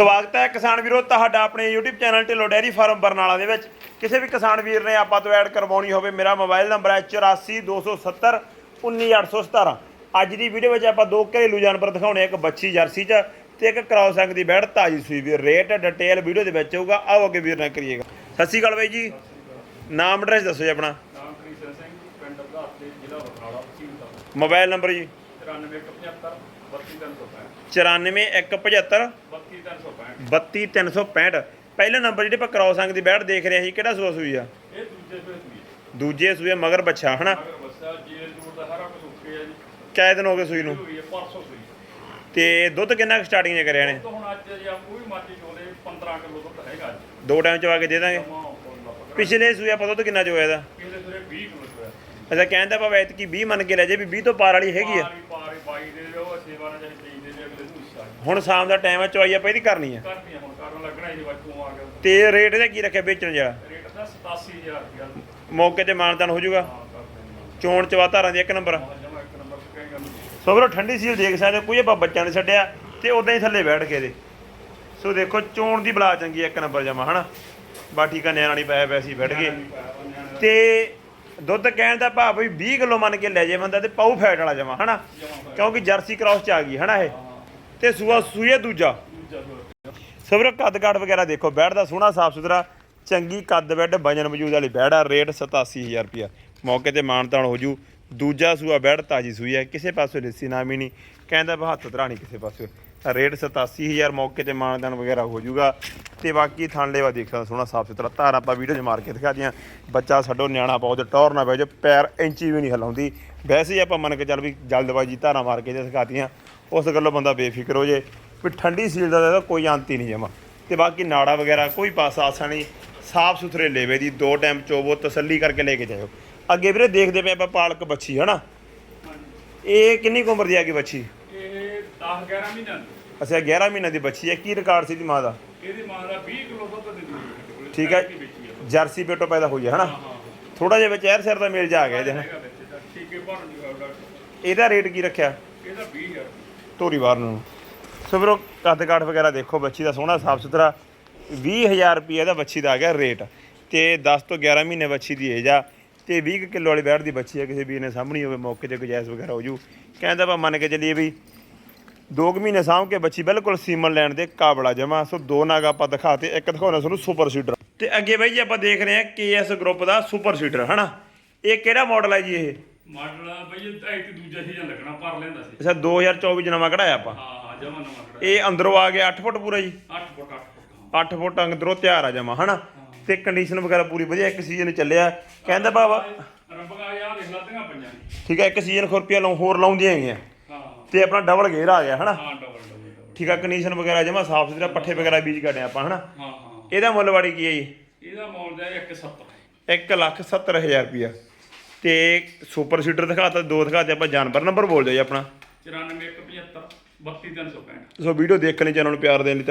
ਸਵਾਗਤ ਹੈ ਕਿਸਾਨ ਵੀਰੋ ਤੁਹਾਡਾ ਆਪਣੇ YouTube channel Dhillon dairy farm Barnala ਦੇ ਵਿੱਚ। ਕਿਸੇ ਵੀ ਕਿਸਾਨ ਵੀਰ ਨੇ ਆਪਾਂ ਤੋਂ ਐਡ ਕਰਵਾਉਣੀ ਹੋਵੇ ਮੇਰਾ ਮੋਬਾਈਲ ਨੰਬਰ ਹੈ 8427 19817 ਅੱਜ ਦੀ ਵੀਡੀਓ ਵਿੱਚ ਆਪਾਂ ਦੋ ਘਰੇਲੂ ਜਾਨਵਰ ਦਿਖਾਉਣੇ ਇੱਕ ਬੱਚੀ ਜਰਸੀ ਚ ਤੇ ਇੱਕ ਕ੍ਰਾਸ ਅੰਗ ਦੀ ਬੈੜ ਤਾਜੀ ਸੂਈ ਵੀ ਰੇਟ ਡਿਟੇਲ ਵੀਡੀਓ ਦੇ ਵਿੱਚ ਹੋਊਗਾ। ਆਓ ਅੱਗੇ ਵੀਰ ਨਾਲ ਕਰੀਏਗਾ ਸਤਿ ਸ਼੍ਰੀ ਅਕਾਲ ਬਾਈ ਜੀ। ਨਾਮ ਐਡਰੈਸ ਦੱਸੋ ਜੀ ਆਪਣਾ। ਨਾਮ ਕ੍ਰਿਸ਼ਨ ਸਿੰਘ ਪਿੰਡ ਬਧਾਰ ਤੇ ਜ਼ਿਲ੍ਹਾ ਬਰਨਾਲਾ ਤਹਿਸੀਲ ਦਾ ਮੋਬਾਈਲ ਨੰਬਰ ਜੀ। 94175 32365 94175 32365 32365 ਪਹਿਲਾ ਨੰਬਰ ਜਿਹੜੇ ਆਪਾਂ ਕ੍ਰਾਸ ਅੰਗ ਦੀ ਬੈੜ ਦੇਖ ਰਹੇ ਸੀ ਕਿਹੜਾ ਸੂਆ ਸੂਈ ਆ? ਇਹ ਦੂਜੇ ਸੂਈ ਦੂਜੇ ਸੂਏ ਮਗਰ ਹਨਾ? ਦਿਨ ਹੋ ਗਏ ਸੂਈ ਨੂੰ? ਤੇ ਦੁੱਧ ਕਿੰਨਾ ਕੁ ਸਟਾਰਟਿੰਗ ਨੇ ਕਰਿਆ ਨੇ ਤੋਂ ਹੁਣ ਅੱਜ ਜਾਂ ਕੋਈ ਮਰਜ਼ੀ ਚੋਲੇ 15 ਕਿਲੋ ਦੁੱਧ ਹੈਗਾ ਅੱਜ। ਦੋ ਟਾਈਮ ਚਵਾ ਕੇ ਦੇ ਦਾਂਗੇ। ਪਿਛਲੇ ਸੂਏ ਆਪਾਂ ਦੁੱਧ ਕਿੰਨਾ ਚੋਇਆ ਦਾ ਕਿਹਦੇ ਸਵੇਰੇ 20 ਕਿਲੋ ਹੋਇਆ ਅੱਛਾ ਕਹਿੰਦਾ ਭਾਵੇਂ ਐਤਕੀ 20 ਮੰਨ ਕੇ ਲੈ ਜੇ ਵੀ 20 ਤੋਂ ਪਾਰ ਵਾਲੀ ਹੈਗੀ ਆ ਪਾਰੀ ਪਾਰੀ ਬਾਈ ਦੇ ਦਿਓ ਸੇਵਾ ਨਾਲ ਜਿਹੜੀ ਚੀਜ਼ ਦੇ ਦੇ ਅਗਲੇ ਨੂੰ ਹਿੱਸਾ ਹੁਣ ਸ਼ਾਮ ਦਾ ਟਾਈਮ ਹੈ ਚਵਾਈ ਆਪਾਂ ਇਹਦੀ ਕਰਨੀ ਆ। ਕਰਨੀ ਆ ਹੁਣ ਕਰਨ ਲੱਗਣਾ ਇਹ ਬੱਚੂ ਆ ਗਿਆ ਤੇ ਰੇਟ ਇਹਦਾ ਕੀ ਰੱਖਿਆ ਵੇਚਣ ਜਿਹੜਾ ਰੇਟ ਦਾ 87000 ਰੁਪਇਆ। ਮੌਕੇ ਤੇ ਮਾਨਤਾਨ ਹੋ ਜਾਊਗਾ? ਹਾਂ ਚੋਣ ਚਵਾ ਧਾਰਾਂ ਦੀ ਇੱਕ ਨੰਬਰ ਜਮਾ ਇੱਕ ਨੰਬਰ ਤੇ ਕਹੇਗਾ ਸੋ ਵੀਰੋ ਠੰਡੀ ਸੀਲ ਦੇਖ ਸਕਦੇ ਹੋ ਕੋਈ ਆਪਾਂ ਬੱਚਿਆਂ ਨੇ ਛੱਡਿਆ ਤੇ ਉਦਾਂ ਹੀ ਥੱਲੇ ਬੈਠ ਕੇ ਦੇ ਸੋ ਦੇਖੋ ਚੋਣ ਦੀ ਬਲਾ ਚੰਗੀ ਇੱਕ ਨੰਬਰ ਜਮਾ ਹਨਾ? ਬਾ ਠੀਕ ਆ ਨਿਆਣਾ ਨਹੀਂ ਪਾਇਆ ਪਿਆ ਸੀ ਬੈਠ ਗਏ ਤੇ ਦੁੱਧ ਕਹਿਣ ਦਾ ਭਾਵ ਵੀ 20 ਕਿਲੋ ਮੰਨ ਕੇ ਲੈ ਜੇ ਬੰਦਾ ਤੇ ਪਾਉ ਫੈਟ ਵਾਲਾ ਜਮਾ, ਹਨਾ? ਕਿਉਂਕਿ ਜਰਸੀ ਕ੍ਰਾਸ ਚ ਆ ਗਈ, ਹਨਾ ਇਹ? ਤੇ ਸੂਆ ਸੂਏ ਦੂਜਾ। ਸਬਰ ਵੀਰੋ ਕੱਦ ਕਾਠ ਵਗੈਰਾ ਦੇਖੋ ਬੈੜ ਦਾ ਸੋਹਣਾ ਸਾਫ਼ ਸੁਥਰਾ, ਚੰਗੀ ਕੱਦ ਬੈੱਡ, ਵਜਨ ਮੌਜੂਦ ਵਾਲੀ ਬੈੜ ਆ, ਰੇਟ 87000 ਰੁਪਿਆ ਮੌਕੇ ਤੇ ਮਾਨਤਾਨ ਹੋ ਜੂ। ਦੂਜਾ ਸੂਆ ਬੈੜ ਤਾਜੀ ਸੂਈ ਹੈ, ਕਿਸੇ ਪਾਸੋਂ ਲਿੱਸੀ ਨਾਮੀ ਨਹੀਂ, ਕਹਿੰਦਾ ਵੀ ਹੱਥ ਧਰਾਣੀ ਕਿਸੇ ਪਾਸੋਂ। ਤਾਂ ਰੇਟ 87000 ਮੌਕੇ ਤੇ ਮਾਨਤਾਨ ਵਗੈਰਾ ਹੋ ਜੂਗਾ। ਤੇ ਬਾਕੀ ਥਣ ਲੇਵਾ ਦੇਖ ਸਕਦਾ ਸੋਹਣਾ ਸਾਫ਼ ਸੁਥਰਾ ਧਾਰ ਆਪਾਂ ਵੀਡੀਓ 'ਚ ਮਾਰ ਕੇ ਦਿਖਾ ਦਿਆਂ। ਬੱਚਾ ਛੱਡੋ ਨਿਆਣਾ ਬਹੁਤ ਟੌਰ ਨਾ ਪੈ ਜਾ ਪੈਰ ਇੰਚੀ ਵੀ ਨਹੀਂ ਹਿਲਾਉਂਦੀ ਵੈਸੇ ਹੀ ਆਪਾਂ ਮੰਨ ਕੇ ਚੱਲ ਵੀ ਜਲਦਬਾਜੀ ਧਾਰਾਂ ਮਾਰ ਕੇ ਜੇ ਦਿਖਾਤੀਆਂ ਉਸ ਗੱਲੋਂ ਬੰਦਾ ਬੇਫਿਕਰ ਹੋ ਜੇ ਵੀ ਠੰਡੀ ਸੀਲ ਦਾ ਤਾਂ ਇਹਦਾ ਕੋਈ ਅੰਤ ਹੀ ਨਹੀਂ ਜਮਾ। ਤੇ ਬਾਕੀ ਨਾੜਾ ਵਗੈਰਾ ਕੋਈ ਪਾਸਾ ਆਸਾ ਨਹੀਂ ਸਾਫ਼ ਸੁਥਰੇ ਲੇਵੇ ਦੀ ਦੋ ਟਾਈਮ ਚੋਵੋ ਤਸੱਲੀ ਕਰਕੇ ਲੈ ਕੇ ਜਾਇਓ। ਅੱਗੇ ਵੀਰੇ ਦੇਖਦੇ ਪਏ ਆਪਾਂ ਪਾਲਕ ਬੱਚੀ ਹਨਾ? ਇਹ ਕਿੰਨੀ ਕੁ ਉਮਰ ਦੀ ਆ ਗਈ ਬੱਚੀ ਇਹ 10 11 ਮਹੀਨਿਆਂ ਦੀ। ਅੱਛਾ 11 ਮਹੀਨੇ ਦੀ ਬੱਚੀ ਹੈ। ਕੀ ਰਿਕਾਰਡ ਸੀ ਦੀ ਮਾਂ ਦਾ? ਇਹਦੀ ਮਾਂ ਦਾ 20 ਕਿਲੋ ਦੁੱਧ ਦਿੰਦੀ ਹੈ ਠੀਕ ਹੈ। ਜਰਸੀ ਪੇਟੋ ਪੈਦਾ ਹੋਈ ਹੈ ਹਨਾ? ਥੋੜਾ ਜਿਹਾ ਵਿੱਚ ਐਰ ਸਿਰ ਦਾ ਮੇਲ ਜਾ ਆ ਗਿਆ ਡਾਕਟਰ ਇਹਦਾ ਰੇਟ ਕੀ ਰੱਖਿਆ? ਇਹਦਾ 20000 ਧੋਰੀ ਬਾਹਰ ਨੂੰ। ਸੋ ਵੀਰੋ ਕੱਦ ਕਾਠ ਵਗੈਰਾ ਦੇਖੋ ਬੱਚੀ ਦਾ ਸੋਹਣਾ ਸਾਫ਼ ਸੁਥਰਾ। 20000 ਰੁਪਏ ਦਾ ਬੱਚੀ ਦਾ ਆ ਗਿਆ ਰੇਟ। ਤੇ 10 ਤੋਂ 11 ਮਹੀਨੇ ਬੱਚੀ ਦੀ ਏਜ ਆ। ਤੇ 20 ਕੁ ਕਿਲੋ ਵਾਲੀ ਬੈੜ ਦੀ ਬੱਚੀ ਆ ਕਿਸੇ ਵੀਰ ਨੇ ਸਾਹਮਣੀ ਹੋਵੇ ਮੌਕੇ ਤੇ ਗੁਜਾਇਸ਼ ਵਗੈਰਾ ਹੋ ਜੂ। ਕਹਿੰਦਾ ਆਪਾਂ ਮੰਨ ਕੇ ਚੱਲੀਏ ਵੀ 2 ਮਹੀਨੇ ਸਾਂਭ ਕੇ ਬੱਚੀ ਬਿਲਕੁਲ ਸੀਮਨ ਲੈਣ ਦੇ ਕਾਬਲਾ ਜਮਾ। ਸੋ ਦੋ ਨਾਗ ਆਪਾਂ ਦਿਖਾਤੇ ਇੱਕ ਦਿਖਾਉਣਾ ਤੁਹਾਨੂੰ ਸੁਪਰ ਸੀਡਰ। ਤੇ ਅੱਗੇ ਬਾਈ ਜੀ ਆਪਾਂ ਦੇਖ ਰਹੇ ਹਾਂ ਕੇਐਸ ਗਰੁੱਪ ਦਾ ਸੁਪਰ ਸੀਡਰ ਹਨਾ? ਇਹ ਕਿਹੜਾ ਮਾਡਲ ਹੈ ਜੀ ਇਹ? ਮਾਡਲ ਬਈ ਇਹ ਇੱਕ ਦੂਜਾ ਸੀਜ਼ਨ ਲੱਗਣਾ ਭਰ ਲੈਂਦਾ ਸੀ। ਅੱਛਾ 2024 ਚ ਨਵਾਂ ਕਢਾਇਆ ਆਪਾਂ? ਹਾਂ ਹਾਂ ਜਮਾ ਨਵਾਂ ਖੜਾ ਇਹ ਅੰਦਰੋਂ ਆ ਗਿਆ 8 ਫੁੱਟ ਪੂਰਾ ਜੀ? 8 ਫੁੱਟ 8 ਫੁੱਟ ਹਾਂ। 8 ਫੁੱਟ ਅੰਦਰੋਂ ਤਿਆਰ ਆ ਜਾਵਾਂ ਹਨਾ? ਤੇ ਕੰਡੀਸ਼ਨ ਵਗੈਰਾ ਪੂਰੀ ਵਧੀਆ ਇੱਕ ਸੀਜ਼ਨ ਚੱਲਿਆ। ਕਹਿੰਦਾ ਬਾਬਾ ਯਾਰ ਦੇਖ ਪੰਜਾਂ ਠੀਕ ਹੈ ਇੱਕ ਸੀਜ਼ਨ ਖੁਰਪੀਆਂ ਲਾਉਂ ਹੋਰ ਲਾਉਂਦੀਆਂ ਹੈਗੀਆਂ। ਤੇ ਆਪਣਾ ਡਬਲ ਗੇਅਰ ਆ ਗਿਆ ਹਨਾ? ਹਾਂ ਡਬਲ ਡਬਲ ਠੀਕ ਆ ਕੰਡੀਸ਼ਨ ਵਗੈਰਾ ਜਮਾ ਸਾਫ਼ ਸੁਥਰਾ ਪੱਠੇ ਵਗੈਰਾ ਬੀਜ ਕੱਢਿਆ ਆਪਾਂ ਹਨਾ? ਹਾਂ ਹਾਂ। ਇਹਦਾ ਮੁੱਲ ਵਾੜੀ ਕੀ ਹੈ ਜੀ? ਇਹਦਾ ਮੌਲ ਦਾ 170 1 ਲੱਖ 70 ਹਜ਼ਾਰ ਰੁਪਿਆ ਤੇ ਸੁਪਰ ਸੀਡਰ ਦਿਖਾਤਾ ਦੋ ਦਿਖਾਤੇ ਆਪਾਂ ਜਾਨਵਰ ਨੰਬਰ ਬੋਲ ਦਿਓ ਜੀ ਆਪਣਾ। 94 175 32365 ਸੋ ਵੀਡੀਓ ਦੇਖਣ ਲਈ ਚੈਨਲ ਨੂੰ ਪਿਆਰ ਦੇਣ ਲਈ